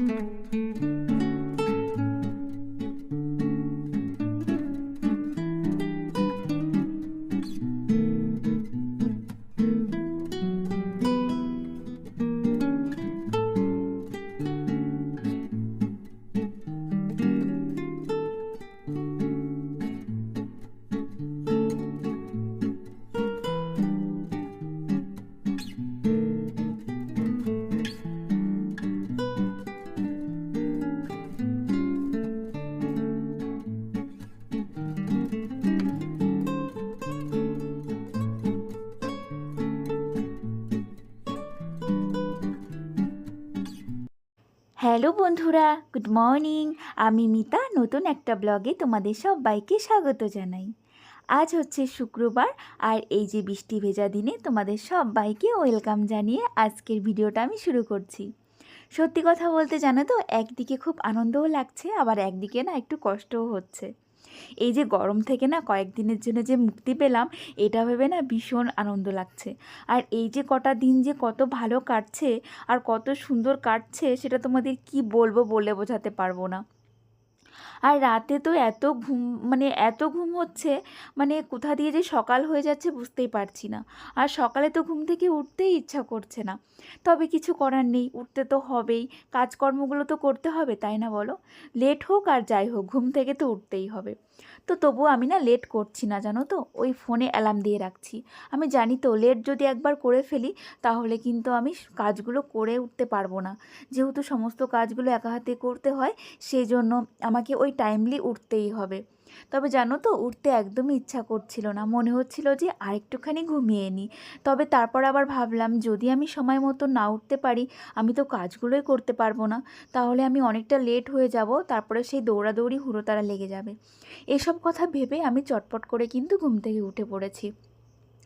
Música hello বন্ধুরা, good morning. আমি মিতা, নতুন একটা ব্লগে তোমাদের সবাইকে স্বাগত জানাই। আজ হচ্ছে শুক্রবার আর এই যে বৃষ্টি ভেজা দিনে তোমাদের সবাইকে ওয়েলকাম জানিয়ে আজকের ভিডিওটা আমি শুরু করছি। সত্যি কথা বলতে জানো তো, একদিকে খুব আনন্দও লাগছে, আবার একদিকে না একটু কষ্টও হচ্ছে। এই যে গরম থেকে না কয়েকদিনের জন্য যে মুক্তি পেলাম, এটা ভেবে না ভীষণ আনন্দ লাগছে। আর এই যে কটা দিন যে কত ভালো কাটছে আর কত সুন্দর কাটছে, সেটা তোমাদের কি বলব বলে বোঝাতে পারব না। আর রাতে তো এত ঘুম মানে এত ঘুম হচ্ছে মানে কোথা দিয়ে যে সকাল হয়ে যাচ্ছে বুঝতেই পারছি না। আর সকালে তো ঘুম থেকে উঠতেই ইচ্ছা করছে না। তবে কিছু করার নেই, উঠতে তো হবেই। কাজকর্মগুলো তো করতে হবে, তাই না বলো? লেট হোক আর যাই হোক, ঘুম থেকে তো উঠতেই হবে। তো তবুও আমি না লেট করছি না, জানো তো? ওই ফোনে অ্যালার্ম দিয়ে রাখছি। আমি জানি তো, লেট যদি একবার করে ফেলি, তাহলে কিন্তু আমি কাজগুলো করে উঠতে পারব না। যেহেতু সমস্ত কাজগুলো একা হাতে করতে হয়, সেই জন্য আমাকে ওই টাইমলি উঠতেই হবে। তবে জানো তো, উঠতে একদমই ইচ্ছা করছিল না। মনে হচ্ছিল যে আরেকটুখানি ঘুমিয়ে নিই। তবে তারপর আবার ভাবলাম, যদি আমি সময় মতো না উঠতে পারি, আমি তো কাজগুলোই করতে পারব না। তাহলে আমি অনেকটা লেট হয়ে যাব, তারপরে সেই দৌড়াদৌড়ি হুড়োতাড়া লেগে যাবে। এসব কথা ভেবে আমি চটপট করে কিন্তু ঘুম থেকে উঠে পড়েছি।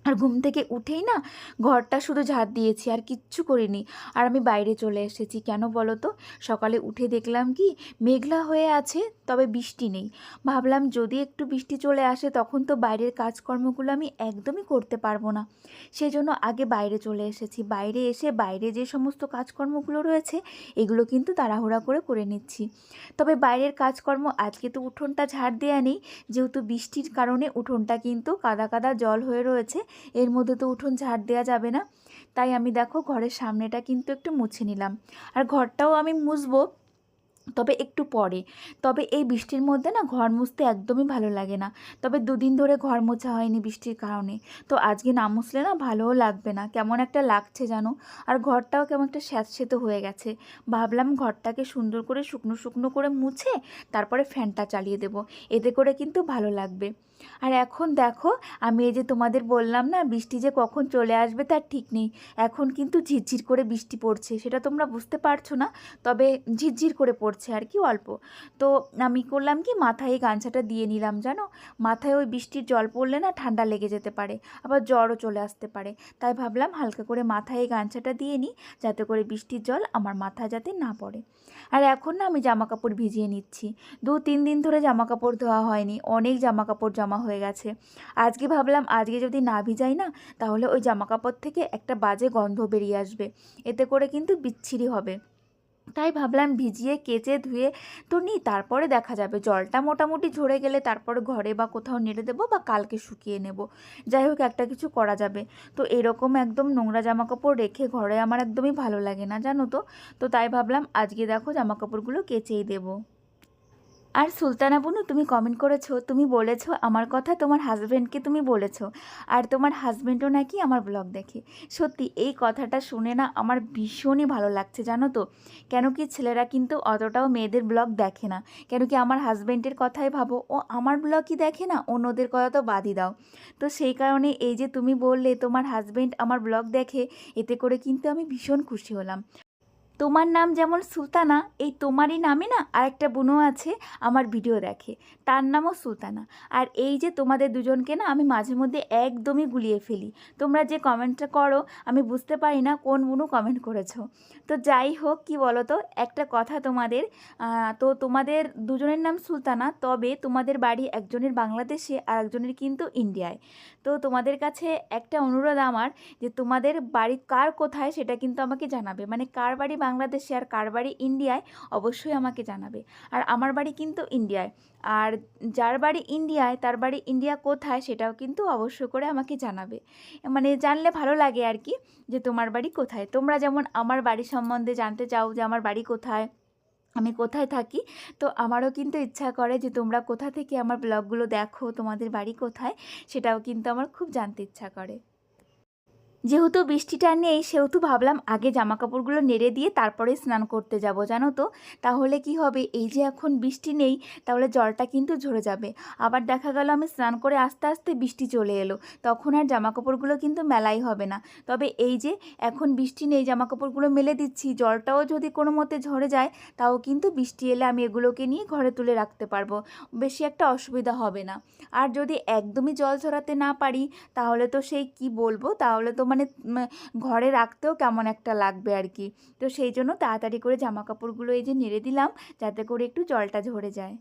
আর ঘুম থেকে উঠেই না ঘরটা শুধু ঝাড় দিয়েছি, আর কিচ্ছু করিনি। আর আমি বাইরে চলে এসেছি, কেন বলো তো? সকালে উঠে দেখলাম কি, মেঘলা হয়ে আছে, তবে বৃষ্টি নেই। ভাবলাম যদি একটু বৃষ্টি চলে আসে, তখন তো বাইরের কাজকর্মগুলো আমি একদমই করতে পারব না। সেই জন্য আগে বাইরে চলে এসেছি। বাইরে এসে বাইরে যে সমস্ত কাজকর্মগুলো রয়েছে, এগুলো কিন্তু তাড়াহুড়া করে করে নিচ্ছি। তবে বাইরের কাজকর্ম, আজকে তো উঠোনটা ঝাড় দেওয়া নেই। যেহেতু বৃষ্টির কারণে উঠোনটা কিন্তু কাদা কাদা জল হয়ে রয়েছে এর মধ্যে তো উঠোন ঝাড় দেওয়া যাবে না। তাই আমি দেখো ঘরের সামনেটা কিন্তু একটু মুছে নিলাম। আর ঘরটাও আমি মুছবো, তবে একটু পরে। তবে এই বৃষ্টির মধ্যে না ঘর মুছতে একদমই ভালো লাগে না। তবে দুদিন ধরে ঘর মোছা হয়নি বৃষ্টির কারণে। তো আজকে না মুছলে না ভালোও লাগবে না। কেমন একটা লাগছে জানো? আর ঘরটাও কেমন একটা স্যাঁতসেতো হয়ে গেছে। ভাবলাম ঘরটাকে সুন্দর করে শুকনো শুকনো করে মুছে তারপরে ফ্যানটা চালিয়ে দেবো। এতে করে কিন্তু ভালো লাগবে। আর এখন দেখো, আমি এই যে তোমাদের বললাম না, বৃষ্টি যে কখন চলে আসবে তার ঠিক নেই। এখন কিন্তু ঝিরঝির করে বৃষ্টি পড়ছে, সেটা তোমরা বুঝতে পারছ না, তবে ঝিরঝির করে পড়ছে আর কি অল্প। তো আমি করলাম কি, মাথায় এই গামছাটা দিয়ে নিলাম, জানো? মাথায় ওই বৃষ্টির জল পড়লে না ঠান্ডা লেগে যেতে পারে, আবার জ্বরও চলে আসতে পারে। তাই ভাবলাম হালকা করে মাথায় এই গামছাটা দিয়ে নিই, যাতে করে বৃষ্টির জল আমার মাথায় যাতে না পড়ে। আর এখন না আমি জামা কাপড় ভিজিয়ে নিচ্ছি। দু তিন দিন ধরে জামা কাপড় ধোয়া হয়নি, অনেক জামা কাপড় জমা হয়ে গেছে। আজকে ভাবলাম, আজকে যদি না ভিজাই না, তাহলে ওই জামা কাপড় থেকে একটা বাজে গন্ধ বেরিয়ে আসবে। এতে করে কিন্তু বিচ্ছিরি হবে। তাই ভাবলাম ভিজিয়ে, কেচে, ধুয়ে তো নিই, তারপরে দেখা যাবে। জলটা মোটামুটি ঝরে গেলে তারপরে ঘরে বা কোথাও নেড়ে দেবো বা কালকে শুকিয়ে নেব। যাই হোক, একটা কিছু করা যাবে। তো এরকম একদম নোংরা জামা কাপড় রেখে ঘরে আমার একদমই ভালো লাগে না, জানো তো? তো তাই ভাবলাম, আজকে দেখো জামা কাপড়গুলো কেচেই দেবো। আর সুলতানা বুনু, তুমি কমেন্ট করেছ, তুমি বলেছ আমার কথা, তোমার হাজব্যান্ডকে তুমি বলেছ। আর তোমার হাজব্যান্ডও নাকি আমার ব্লগ দেখে। সত্যি, এই কথাটা শুনে না আমার ভীষণই ভালো লাগছে, জানো তো? কেন কি ছেলেরা কিন্তু অতটাও মেয়েদের ব্লগ দেখে না। কেন কি আমার হাজব্যান্ডের কথাই ভাবো, ও আমার ব্লগই দেখে না, অন্যদের কথা তো বাদই দাও। তো সেই কারণে এই যে তুমি বললে, তোমার হাজব্যান্ড আমার ব্লগ দেখে, এতে করে কিন্তু আমি ভীষণ খুশি হলাম। তোমার নাম যেমন সুলতানা, এই তোমারই নামে না আরেকটা বোনও আছে আমার ভিডিও দেখে। তার নামও সুলতানা। আর এই যে তোমাদের দুজনকে না আমি মাঝে মধ্যে একদমই গুলিয়ে ফেলি। তোমরা যে কমেন্টটা করো, আমি বুঝতে পারি না কোন বোনও কমেন্ট করেছ। তো যাই হোক, কি বলো তো একটা কথা তোমাদের তো তোমাদের দুজনের নাম সুলতানা, তবে তোমাদের বাড়ি একজনের বাংলাদেশে আর একজনের কিন্তু ইন্ডিয়ায়। তো তোমাদের কাছে একটা অনুরোধ আমার যে তোমাদের বাড়ি কার কোথায় সেটা কিন্তু আমাকে জানাবে। মানে কার বাড়ি বাংলাদেশে আর কার বাড়ি ইন্ডিয়ায়, অবশ্যই আমাকে জানাবে। আর আমার বাড়ি কিন্তু ইন্ডিয়ায়। আর যার বাড়ি ইন্ডিয়ায়, তার বাড়ি ইন্ডিয়া কোথায় সেটাও কিন্তু অবশ্য করে আমাকে জানাবে। মানে জানলে ভালো লাগে আর কি, যে তোমার বাড়ি কোথায়। তোমরা যেমন আমার বাড়ি সম্বন্ধে জানতে চাও যে আমার বাড়ি কোথায়, আমি কোথায় থাকি, তো আমারও কিন্তু ইচ্ছা করে যে তোমরা কোথা থেকে আমার ব্লগগুলো দেখো, তোমাদের বাড়ি কোথায়, সেটাও কিন্তু আমার খুব জানতে ইচ্ছা করে। যেহেতু বৃষ্টিটা নেই, সেহেতু ভাবলাম আগে জামা কাপড়গুলো নেড়ে দিয়ে তারপরে স্নান করতে যাব, জানো তো? তাহলে কি হবে? এই যে এখন বৃষ্টি নেই, তাহলে জলটা কিন্তু ঝরে যাবে। আবার দেখা গেল আমি স্নান করে আস্তে আস্তে বৃষ্টি চলে এলো। তখন আর জামা কাপড়গুলো কিন্তু মেলাই হবে না। তবে এই যে এখন বৃষ্টি নেই জামা কাপড়গুলো মেলে দিচ্ছি, জলটাও যদি কোনো মতে ঝরে যায়, তাও কিন্তু বৃষ্টি এলে আমি এগুলোকে নিয়ে ঘরে তুলে রাখতে পারব। বেশি একটা অসুবিধা হবে না। আর যদি একদমই জল ঝরাতে না পারি, তাহলে তো সেই কি বলব? তাহলে তো মানে ঘরে রাখতেও কেমন একটা লাগবে আর কি তো সেই জন্য তাড়াতাড়ি করে জামা কাপড়গুলো এই যে নেড়ে দিলাম, যাতে করে একটু জলটা ঝরে যায়।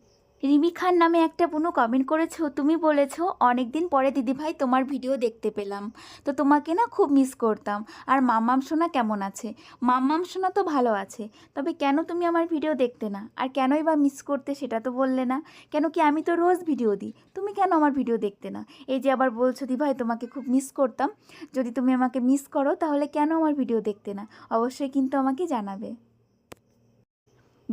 রিমি খান নামে একটা বুনু কমেন্ট করেছ, তুমি বলেছ অনেক দিন পরে দিদিভাই তোমার ভিডিও দেখতে পেলাম। তো তোমাকে না খুব মিস করতাম। আর মাম্মাম সোনা কেমন আছে? মাম্মাম সোনা তো ভালো আছে, তবে কেন তুমি আমার ভিডিও দেখতে না? আর কেনই বা মিস করতে সেটা তো বললে না। কেন কি আমি তো রোজ ভিডিও দিই? তুমি কেন আমার ভিডিও দেখতে না? এই যে আবার বলছো দি ভাই তোমাকে খুব মিস করতাম। যদি তুমি আমাকে মিস করো, তাহলে কেন আমার ভিডিও দেখতে না? অবশ্যই কিন্তু আমাকে জানাবে।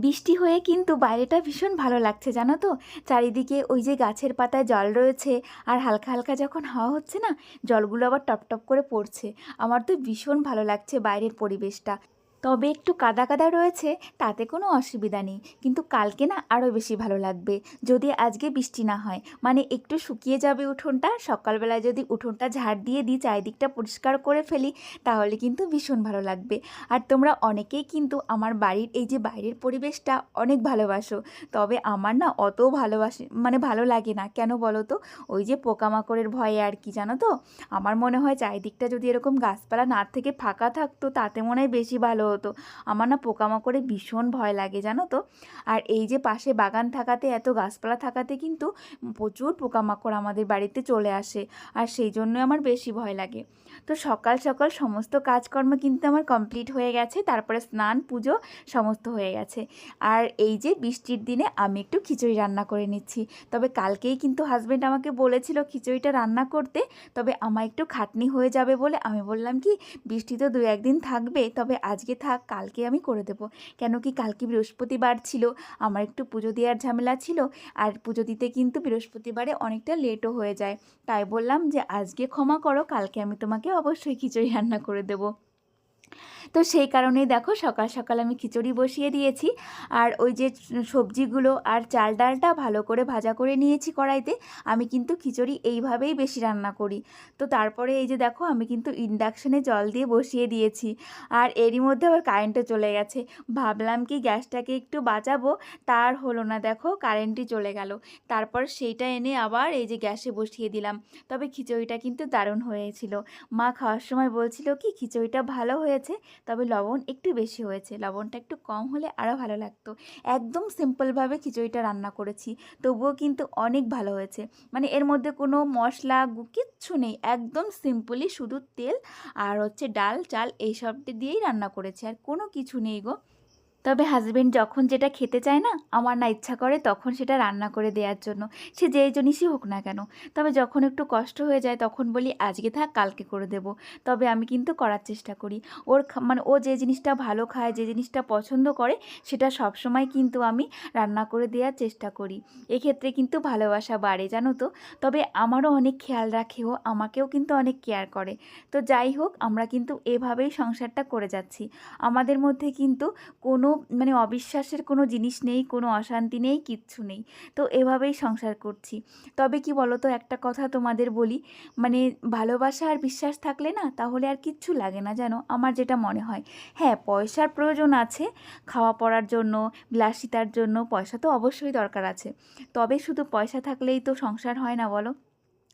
বৃষ্টি হয়ে কিন্তু বাইরেটা ভীষণ ভালো লাগছে, জানো তো? চারিদিকে ওই যে গাছের পাতায় জল রয়েছে, আর হালকা হালকা যখন হাওয়া হচ্ছে না, জলগুলো আবার টপ টপ করে পড়ছে। আমার তো ভীষণ ভালো লাগছে বাইরের পরিবেশটা। তবে একটু কাদা কাদা রয়েছে, তাতে কোনো অসুবিধা নেই। কিন্তু কালকে না আরও বেশি ভালো লাগবে। যদি আজকে বৃষ্টি না হয় মানে একটু শুকিয়ে যাবে উঠোনটা, সকালবেলায় যদি উঠোনটা ঝাড় দিয়ে দিই, চারিদিকটা পরিষ্কার করে ফেলি, তাহলে কিন্তু ভীষণ ভালো লাগবে। আর তোমরা অনেকেই কিন্তু আমার বাড়ির, এই যে বাইরের পরিবেশটা অনেক ভালোবাসো। তবে আমার না অত ভালোবাসে মানে ভালো লাগে না। কেন বলো তো? ওই যে পোকামাকড়ের ভয়ে আর কি, জানো তো? আমার মনে হয় চারিদিকটা যদি এরকম গাছপালা না থেকে ফাঁকা থাকতো, তাতে মনে হয় বেশি ভালো হতো। আমার না পোকামাকড়ে ভীষণ ভয় লাগে, জানো তো? আর এই যে পাশে বাগান থাকাতে, এত গাছপালা থাকাতে কিন্তু প্রচুর পোকামাকড় আমাদের বাড়িতে চলে আসে। আর সেই জন্যই আমার বেশি ভয় লাগে। তো সকাল সকাল সমস্ত কাজকর্ম কিন্তু আমার কমপ্লিট হয়ে গেছে। তারপরে স্নান, পুজো সমস্ত হয়ে গেছে। আর এই যে বৃষ্টির দিনে আমি একটু খিচুড়ি রান্না করে নিচ্ছি। তবে কালকেই কিন্তু হাজব্যান্ড আমাকে বলেছিল খিচুড়িটা রান্না করতে। তবে আমার একটু খাটনি হয়ে যাবে বলে আমি বললাম কি, বৃষ্টি তো দু একদিন থাকবে, তবে আজকে থাক, কালকে আমি করে দেবো। কেন কি কালকে বৃহস্পতিবার ছিল, আমার একটু পুজো দেওয়ার ঝামেলা ছিল। আর পুজো দিতে কিন্তু বৃহস্পতিবারে অনেকটা লেটও হয়ে যায়। তাই বললাম যে, আজকে ক্ষমা করো, কালকে আমি তোমাকে অবশ্যই খিচুড়ি রান্না করে দেবো। তো সেই কারণেই দেখো সকাল সকাল আমি খিচুড়ি বসিয়ে দিয়েছি। আর ওই যে সবজিগুলো আর চাল ডালটা ভালো করে ভাজা করে নিয়েছি কড়াইতে, আমি কিন্তু খিচুড়ি এইভাবেই বেশি রান্না করি। তো তারপরে এই যে দেখো আমি কিন্তু ইন্ডাকশনে জল দিয়ে বসিয়ে দিয়েছি। আর এরই মধ্যে আবার কারেন্টও চলে গেছে। ভাবলাম কি গ্যাসটাকে একটু বাঁচাবো, তার হলো না দেখো কারেন্টই চলে গেল। তারপর সেইটা এনে আবার এই যে গ্যাসে বসিয়ে দিলাম। তবে খিচুড়িটা কিন্তু দারুণ হয়েছিল। মা খাওয়ার সময় বলছিল কি, খিচুড়িটা ভালো হয়েছে তবে লবণ একটু বেশি হয়েছে। লবণটা একটু কম হলে আরও ভালো লাগতো। একদম সিম্পলভাবে খিচুড়িটা রান্না করেছি, তবুও কিন্তু অনেক ভালো হয়েছে। মানে এর মধ্যে কোনো মশলা কিচ্ছু নেই, একদম সিম্পলি শুধু তেল আর হচ্ছে ডাল, চাল এইসব দিয়েই রান্না করেছি। আর কোনো কিছু নেই গো। তবে হাজব্যান্ড যখন যেটা খেতে চায় না, আমার না ইচ্ছা করে তখন সেটা রান্না করে দেওয়ার জন্য। সে যেই জিনিসই হোক না কেন। তবে যখন একটু কষ্ট হয়ে যায় তখন বলি, আজকে থাক, কালকে করে দেব। তবে আমি কিন্তু করার চেষ্টা করি। ওর মানে ও যে জিনিসটা ভালো খায়, যে জিনিসটা পছন্দ করে, সেটা সবসময় কিন্তু আমি রান্না করে দেওয়ার চেষ্টা করি। এক্ষেত্রে কিন্তু ভালোবাসা বাড়ে, জানো তো? তবে আমারও অনেক খেয়াল রাখে ও, আমাকেও কিন্তু অনেক কেয়ার করে। তো যাই হোক, আমরা কিন্তু এভাবেই সংসারটা করে যাচ্ছি। আমাদের মধ্যে কিন্তু কোনো মানে অবিশ্বাসের কোনো জিনিস নেই, কোনো অশান্তি নেই, কিচ্ছু নেই। তো এভাবেই সংসার করছি। তবে কি বলো তো একটা কথা তোমাদের বলি মানে ভালোবাসা আর বিশ্বাস থাকলে না, তাহলে আর কিচ্ছু লাগে না জানো? আমার যেটা মনে হয়। হ্যাঁ পয়সার প্রয়োজন আছে, খাওয়া পড়ার জন্য, বিলাসিতার জন্য, পয়সা তো অবশ্যই দরকার আছে। তবে শুধু পয়সা থাকলেই তো সংসার হয় না বলো?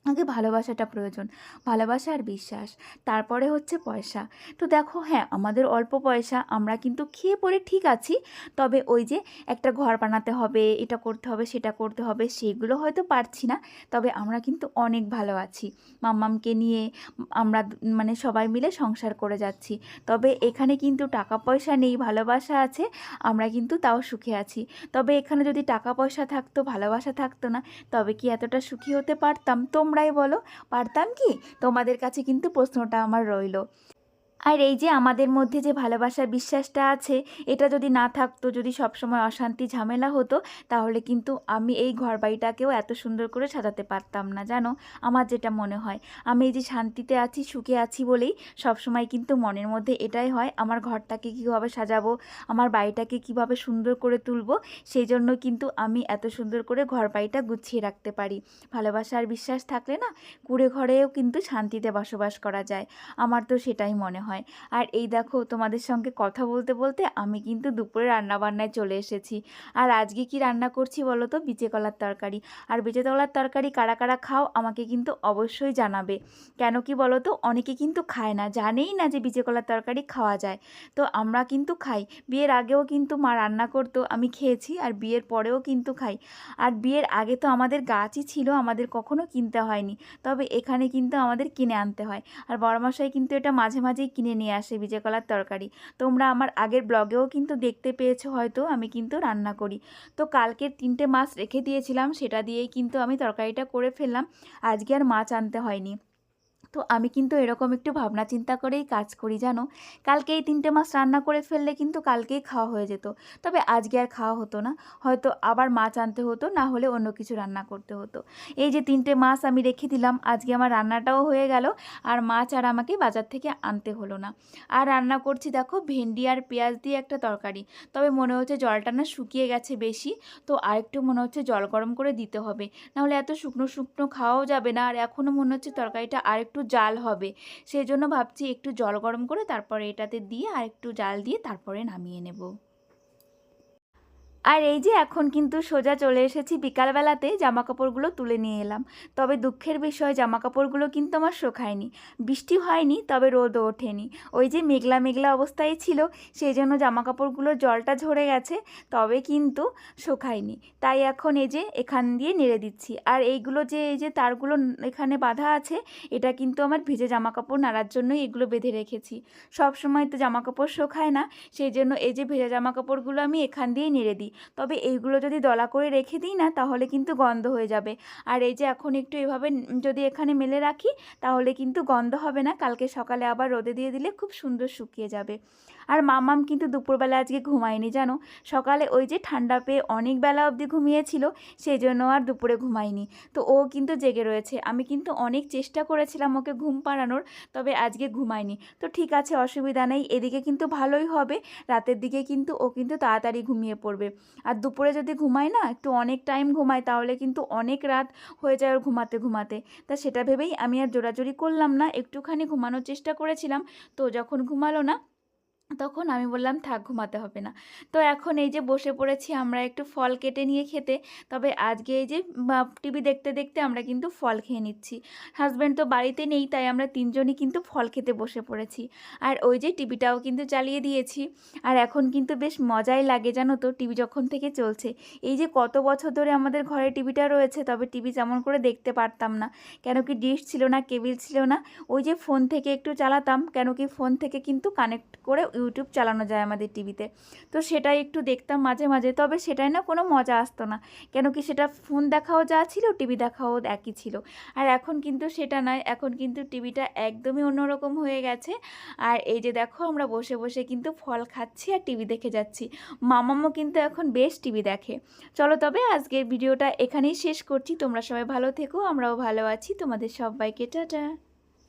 আগে ভালোবাসাটা প্রয়োজন, ভালোবাসা আর বিশ্বাস। তারপরে হচ্ছে পয়সা। তো দেখো হ্যাঁ আমাদের অল্প পয়সা, আমরা কিন্তু খেয়ে পরে ঠিক আছি। তবে ওই যে একটা ঘর বানাতে হবে, এটা করতে হবে, সেটা করতে হবে, সেগুলো হয়তো পারছি না। তবে আমরা কিন্তু অনেক ভালো আছি। মাম্মামকে নিয়ে আমরা মানে সবাই মিলে সংসার করে যাচ্ছি। তবে এখানে কিন্তু টাকা পয়সা নেই, ভালোবাসা আছে, আমরা কিন্তু তাও সুখে আছি। তবে এখানে যদি টাকা পয়সা থাকতো, ভালোবাসা থাকতো না, তবে কি এতটা সুখী হতে পারতাম? তোমরাই বলো। পারতাম কি? তোমাদের কাছে কিন্তু প্রশ্নটা আমার রইল। আর এই যে আমাদের মধ্যে যে ভালোবাসার বিশ্বাসটা আছে, এটা যদি না থাকতো, যদি সবসময় অশান্তি ঝামেলা হতো, তাহলে কিন্তু আমি এই ঘর বাড়িটাকেও এত সুন্দর করে সাজাতে পারতাম না, জানো? আমার যেটা মনে হয়। আমি এই যে শান্তিতে আছি, সুখে আছি বলেই সবসময় কিন্তু মনের মধ্যে এটাই হয়, আমার ঘরটাকে কীভাবে সাজাবো, আমার বাড়িটাকে কীভাবে সুন্দর করে তুলবো সেই জন্য কিন্তু আমি এত সুন্দর করে ঘর বাড়িটা গুছিয়ে রাখতে পারি। ভালোবাসা আর বিশ্বাস থাকলে না, কুড়ে ঘরেও কিন্তু শান্তিতে বসবাস করা যায়। আমার তো সেটাই মনে হয়। আর এই দেখো, তোমাদের সঙ্গে কথা বলতে বলতে আমি কিন্তু দুপুরে রান্নাবান্নায় চলে এসেছি। আর আজকে কি রান্না করছি বলো তো? বিচে কলার তরকারি। আর বিচে কলার তরকারি কারা কারা খাও আমাকে কিন্তু অবশ্যই জানাবে। কেন কি বলো তো? অনেকে কিন্তু খায় না, জানেই না যে বিচে কলার তরকারি খাওয়া যায়। তো আমরা কিন্তু খাই। বিয়ের আগেও কিন্তু মা রান্না করতো, আমি খেয়েছি আর বিয়ের পরেও কিন্তু খাই। আর বিয়ের আগে তো আমাদের গাছই ছিল, আমাদের কখনো কিনতে হয়নি। তবে এখানে কিন্তু আমাদের কিনে আনতে হয়। আর বড়মশাই কিন্তু এটা মাঝে, মাঝেই কিনে নিয়ে আসে বিজে কলার তরকারি। তোমরা আমার আগের ব্লগেও কিন্তু দেখতে পেয়েছ হয়তো, আমি কিন্তু রান্না করি। তো কালকের তিনটে মাছ রেখে দিয়েছিলাম, সেটা দিয়েই কিন্তু আমি তরকারিটা করে ফেললাম। আজকে আর মাছ আনতে হয়নি। তো আমি কিন্তু এরকম একটু ভাবনা চিন্তা করেই কাজ করি, জানো? কালকে এই তিনটে মাছ রান্না করে ফেললে কিন্তু কালকেই খাওয়া হয়ে যেত। তবে আজকে আর খাওয়া হতো না। হয়তো আবার মাছ আনতে হতো, না হলে অন্য কিছু রান্না করতে হতো। এই যে তিনটে মাছ আমি রেখে দিলাম, আজকে আমার রান্নাটাও হয়ে গেল, আর মাছ আর আমাকে বাজার থেকে আনতে হলো না। আর রান্না করছি দেখো, ভেন্ডি আর পেঁয়াজ দিয়ে একটা তরকারি। তবে মনে হচ্ছে জলটা না শুকিয়ে গেছে বেশি, তো আরেকটু মনে হচ্ছে জল গরম করে দিতে হবে। নাহলে এত শুকনো শুকনো খাওয়াও যাবে না, আর এখনও মনে হচ্ছে তরকারিটা আরেকটু জাল হবে। সেই জন্য ভাবছি একটু জল গরম করে তারপরে এটাতে দিয়ে আর একটু জাল দিয়ে তারপরে নামিয়ে নেব। আর এই যে এখন কিন্তু সোজা চলে এসেছি বিকালবেলাতে জামা কাপড়গুলো তুলে নিয়ে এলাম। তবে দুঃখের বিষয় জামা কাপড়গুলো কিন্তু আমার শোকায়নি। বৃষ্টি হয়নি, তবে রোদও ওঠেনি। ওই যে মেঘলা মেঘলা অবস্থায় ছিল, সেই জন্য জামা কাপড়গুলোর জলটা ঝরে গেছে, তবে কিন্তু শোকায়নি। তাই এখন এই যে এখান দিয়ে নেড়ে দিচ্ছি। আর এইগুলো যে, এই যে তারগুলো এখানে বাঁধা আছে, এটা কিন্তু আমার ভিজে জামা কাপড় নাড়ার জন্যই এগুলো বেঁধে রেখেছি। সব সময় তো জামা কাপড় শোকায় না, সেই জন্য এই যে ভেজা জামা কাপড়গুলো আমি এখান দিয়েই নেড়ে দিই। তবে এইগুলো যদি দলা করে রেখে দিই না, তাহলে কিন্তু গন্ধ হয়ে যাবে। আর এই যে এখন একটু এভাবে যদি এখানে মেলে রাখি, তাহলে কিন্তু গন্ধ হবে না। কালকে সকালে আবার রোদে দিয়ে দিলে খুব সুন্দর শুকিয়ে যাবে। আর মামাম কিন্তু দুপুরবেলা আজকে ঘুমায়নি, জানো? সকালে ওই যে ঠান্ডা পেয়ে অনেক বেলা অবধি ঘুমিয়েছিল সেই জন্য আর দুপুরে ঘুমায়নি। তো ও কিন্তু জেগে রয়েছে। আমি কিন্তু অনেক চেষ্টা করেছিলাম ওকে ঘুম পাড়ানোর, তবে আজকে ঘুমায়নি। তো ঠিক আছে, অসুবিধা নেই। এদিকে কিন্তু ভালোই হবে। রাতের দিকে কিন্তু ও কিন্তু তাড়াতাড়ি ঘুমিয়ে পড়বে। আর দুপুরে যদি ঘুমায় না, একটু অনেক টাইম ঘুমায়, তাহলে কিন্তু অনেক রাত হয়ে যায় ওর ঘুমাতে ঘুমাতে। তা সেটা ভেবেই আমি আর জোরাজোরি করলাম না। একটুখানি ঘুমানোর চেষ্টা করেছিলাম। তো যখন ঘুমালো না তখন আমি বললাম, থাক, ঘুমাতে হবে না। তো এখন এই যে বসে পড়েছি আমরা একটু ফল কেটে নিয়ে খেতে, তবে আজকে এই যে টিভি দেখতে দেখতে আমরা কিন্তু ফল খেয়ে নিচ্ছি। হাজব্যান্ড তো বাড়িতে নেই, তাই আমরা তিনজনই কিন্তু ফল খেতে বসে পড়েছি। আর ওই যে টিভিটাও কিন্তু চালিয়ে দিয়েছি। আর এখন কিন্তু বেশ মজাই লাগে, জানো তো, টিভি যখন থেকে চলছে। এই যে কত বছর ধরে আমাদের ঘরে টিভিটা রয়েছে, তবে টিভি যেমন করে দেখতে পারতাম না। কেন কি ডিশ ছিল না, কেবিল ছিল না, ওই যে ফোন থেকে একটু চালাতাম, কেন কি ফোন থেকে কিন্তু কানেক্ট করে ইউটিউব চালানো যায় আমাদের টিভিতে। তো সেটাই একটু দেখতাম মাঝে মাঝে, তবে সেটাই না কোনো মজা আসতো না। কেন কি সেটা ফোন দেখাও যা ছিল, টিভি দেখাও একই ছিল। আর এখন কিন্তু সেটা নয়, এখন কিন্তু টিভিটা একদমই অন্যরকম হয়ে গেছে। আর এই যে দেখো, আমরা বসে বসে কিন্তু ফল খাচ্ছি আর টিভি দেখে যাচ্ছি। মামামও কিন্তু এখন বেশ টিভি দেখে। চলো তবে আজকের ভিডিওটা এখানেই শেষ করছি। তোমরা সবাই ভালো থেকো, আমরাও ভালো আছি। তোমাদের সবাইকে, টাটা।